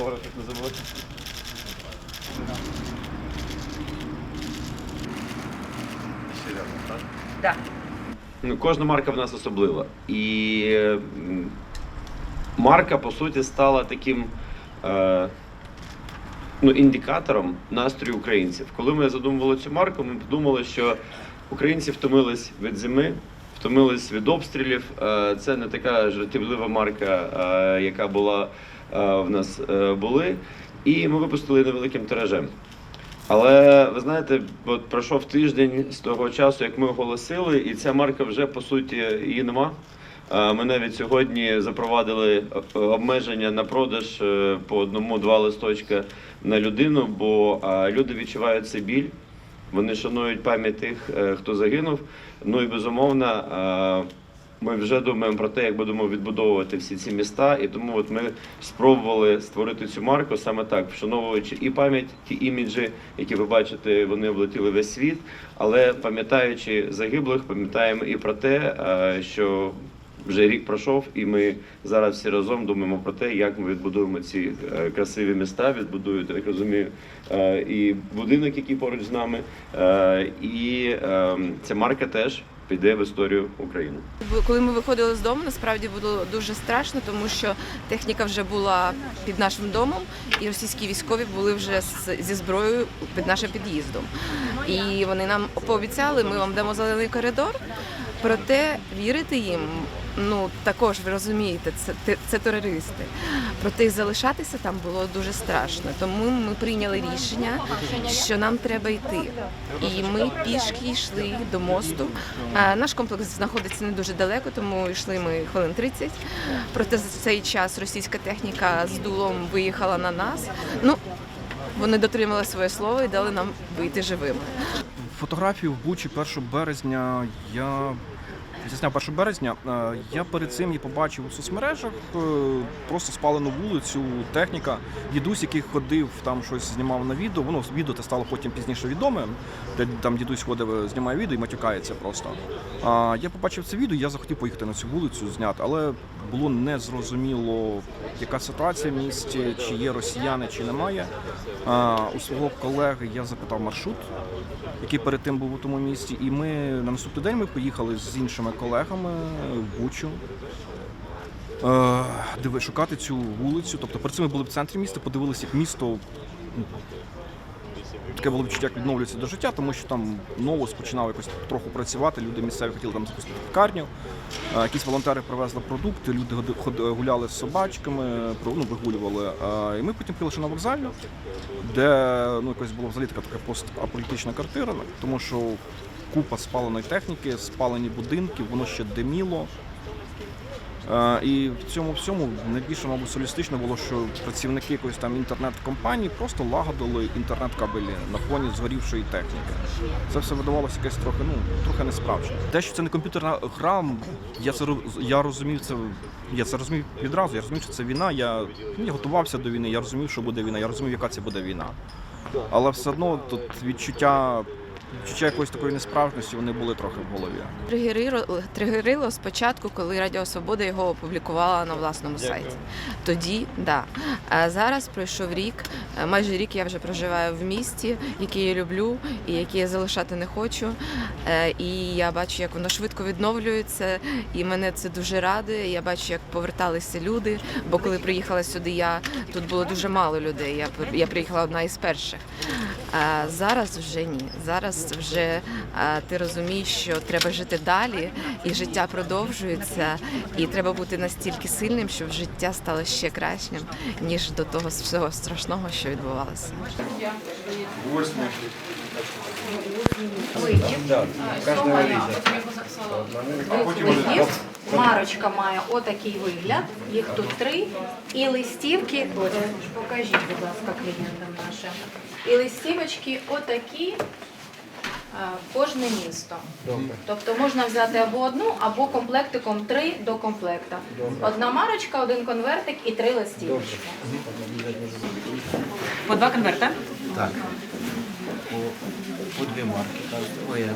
автографів не забудь. Так? Ну, Кожна марка в нас особлива. І м, марка, по суті, стала таким е, ну, індикатором настрою українців. Коли ми задумували цю марку, ми подумали, що українці втомились від зими, втомились від обстрілів. Е, це не така жартівлива марка, е, яка була в нас е, були. І ми випустили невеликим тиражем. Але ви знаєте, от пройшов тиждень з того часу, як ми оголосили, і ця марка вже по суті її нема. Е, Ми навіть сьогодні запровадили е, обмеження на продаж е, по одному-два листочка на людину, бо е, люди відчувають цей біль. Вони шанують пам'ять тих, е, хто загинув. Ну і безумовно, е, ми вже думаємо про те, як будемо відбудовувати всі ці міста, і тому от ми спробували створити цю марку саме так, вшановуючи і пам'ять, ті іміджі, які ви бачите, вони облетіли весь світ. Але пам'ятаючи загиблих, пам'ятаємо і про те, що вже рік пройшов, і ми зараз всі разом думаємо про те, як ми відбудуємо ці е, красиві міста, відбудують, я так розумію, е, і будинок, який поруч з нами, е, і е, ця марка теж піде в історію України. Коли ми виходили з дому, насправді було дуже страшно, тому що техніка вже була під нашим домом, і російські військові були вже зі зброєю під нашим під'їздом. І вони нам пообіцяли, ми вам дамо зелений коридор. Проте вірити їм, ну також ви розумієте, це, це терористи. Проте залишатися там було дуже страшно. Тому ми прийняли рішення, що нам треба йти. І ми пішки йшли до мосту. Наш комплекс знаходиться не дуже далеко, тому йшли ми хвилин 30. Проте за цей час російська техніка з дулом виїхала на нас. Ну вони дотримали своє слово і дали нам вийти живими. Фотографію в Бучі 1 березня я зняв 1 березня. Е, Я перед цим її побачив у соцмережах е, просто спалену вулицю, техніка. Дідусь, який ходив, там щось знімав на відео. Воно відео те стало потім пізніше відоме. Де там дідусь ходив, знімає відео і матюкається просто. А я побачив це відео, я захотів поїхати на цю вулицю зняти, але було незрозуміло, яка ситуація в місті, чи є росіяни, чи немає. А, у свого колеги я запитав маршрут який перед тим був у тому місті. І ми на наступний день ми поїхали з іншими колегами в Бучу. Е, диви, шукати цю вулицю. Тобто перед цим ми були в центрі міста, подивилися, як місто. Таке було відчуття, як відновлюється до життя, тому що там новос починав якось трохи працювати. Люди місцеві хотіли там запустити пекарню. Е, Якісь волонтери привезли продукти, люди гуляли з собачками, ну, вигулювали. Е, І ми потім ще на вокзальну, де ну, якось була взагалі така, така постаполітична картина, тому що купа спаленої техніки, спалені будинки, воно ще диміло. Е, І в цьому всьому найбільше, мабуть, солістично було, що працівники якоїсь там інтернет-компанії просто лагодили інтернет-кабелі на фоні згорівшої техніки. Це все видавалося якесь трохи, ну, трохи несправжнє. Те, що це не комп'ютерна гра, я це я розумів це. Я це розумів відразу. Я розумів, що це війна. Я, ну, я готувався до війни, я розумів, що буде війна, я розумів, яка це буде війна. Але все одно тут відчуття, відчуття якоїсь такої несправжності вони були трохи в голові. Тригерило, тригерило спочатку, коли Радіо Свобода його опублікувала на власному сайті. Тоді, да. А зараз пройшов рік. е, Майже рік я вже проживаю в місті, яке я люблю і яке я залишати не хочу. Е, І я бачу, як воно швидко відновлюється, і мене це дуже радує. Я бачу, як поверталися люди. Бо коли приїхала сюди, я тут було дуже мало людей. Я я приїхала одна із перших. А зараз вже ні. Зараз вже ти розумієш, що треба жити далі, і життя продовжується, і треба бути настільки сильним, щоб життя стало ще кращим, ніж до того всього страшного, що відбувалося. Вихід. Марочка має отакий вигляд, їх тут три. І листівки, покажіть, будь ласка, клієнтам нашим. І листівочки отакі кожне місто. Тобто можна взяти або одну, або комплектиком три до комплекта. Одна марочка, один конвертик і три листівочки. По два конверта. Так. По, по дві марки. Ой, я-